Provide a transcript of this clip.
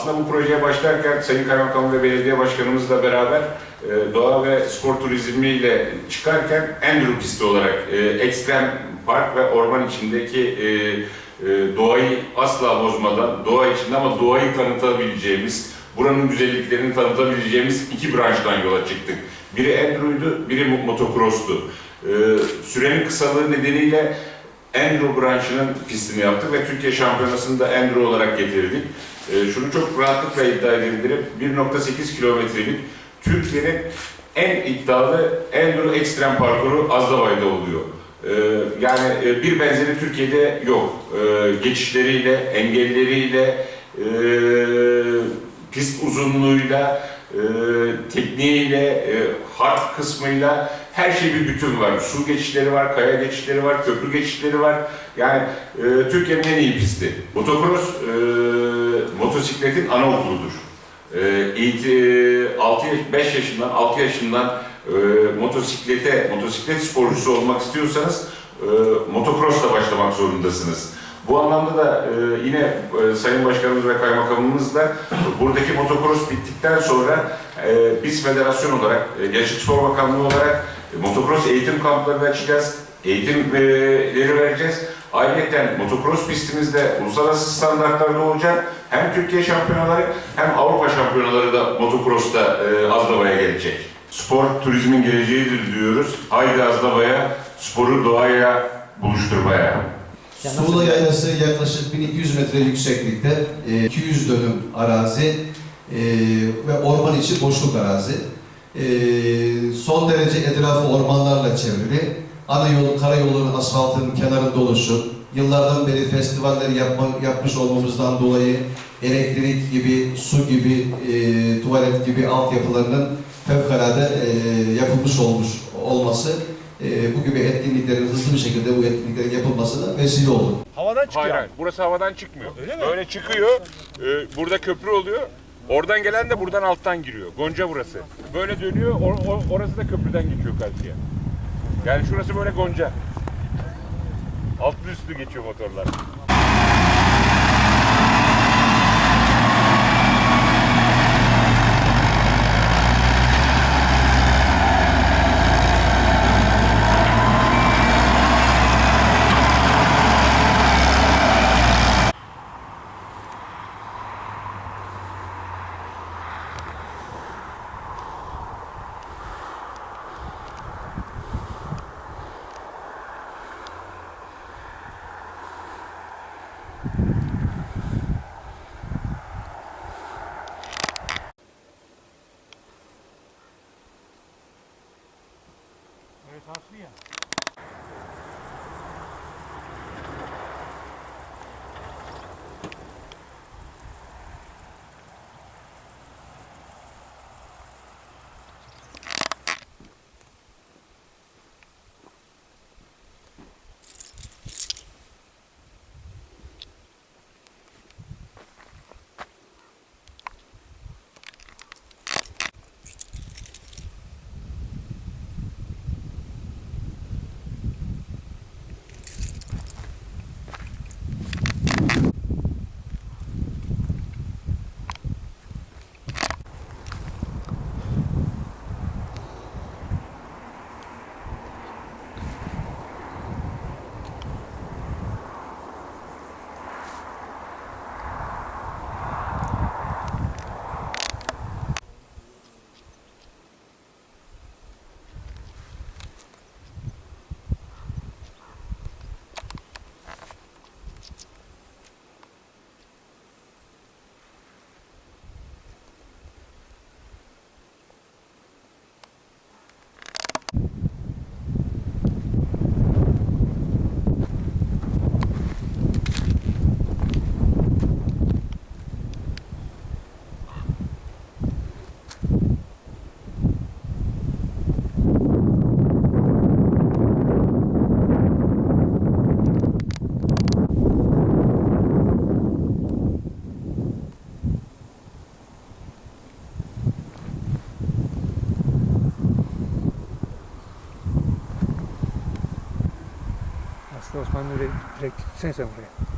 aslında bu projeye başlarken Sayın Kaymakam ve Belediye Başkanımızla beraber e, doğa ve spor turizmiyle çıkarken Enduro pisti olarak e, ekstrem park ve orman içindeki e, e, doğayı asla bozmadan, doğa içinde ama doğayı tanıtabileceğimiz, buranın güzelliklerini tanıtabileceğimiz iki branştan yola çıktık. Biri Enduro'ydu, biri mo- motocross'tu. E, sürenin kısalığı nedeniyle Enduro branşının pistini yaptık ve Türkiye Şampiyonası'nı da Enduro olarak getirdik. E, şunu çok rahatlıkla iddia edebilirim. 1.8 kilometrelik Türkiye'nin en iddialı Enduro ekstrem parkuru Azdavay'da oluyor. E, yani e, bir benzeri Türkiye'de yok. E, geçişleriyle, engelleriyle, e, pist uzunluğuyla, e, tekniğiyle, e, hard kısmıyla her şey bir bütün var. Su geçişleri var, kaya geçişleri var, köprü geçişleri var. Yani e, Türkiye'nin en iyi pisti. Motocross e, motosikletin anaokuludur. E, eğiti, 6 yaş, 5 yaşından, 6 yaşından e, motosiklete, motosiklet sporcusu olmak istiyorsanız e, motocrossla başlamak zorundasınız. Bu anlamda da e, yine e, Sayın Başkanımız ve Kaymakamımızla buradaki motocross bittikten sonra e, biz federasyon olarak, e, Gençlik Spor Bakanlığı olarak e, motocross eğitim kamplarını açacağız, eğitimleri vereceğiz. Ayrıca motocross pistimizde uluslararası standartlarda olacak. Hem Türkiye şampiyonaları hem Avrupa şampiyonaları da motocross'ta e, Azdava'ya gelecek. Spor turizmin geleceğidir diyoruz. Haydi Azdava'ya, sporu doğaya buluşturmaya. Suğla Yaylası yaklaşık 1200 metre yükseklikte, e, 200 dönüm arazi e, ve orman içi boşluk arazi. E, Son derece etrafı ormanlarla çevrili. Ana yol, karayolunun asfaltın kenarında oluşu, yıllardan beri festivalleri yapma, yapmış olmamızdan dolayı elektrik gibi, su gibi, e, tuvalet gibi altyapılarının fevkalade e, yapılmış olmuş olması e, bu gibi etkinliklerin hızlı bir şekilde bu etkinliklerin yapılmasına vesile oldu. Havadan çıkıyor. Hayır, hayır. Burası havadan çıkmıyor. Öyle mi? Böyle çıkıyor. e, burada köprü oluyor. Oradan gelen de buradan alttan giriyor. Gonca burası. Böyle dönüyor. or- or- orası da köprüden geçiyor karşıya. Yani şurası böyle Gonca. Altlı üstlü geçiyor motorlar. Where's Austria? Osmanlı'yı direkt sen sen buraya.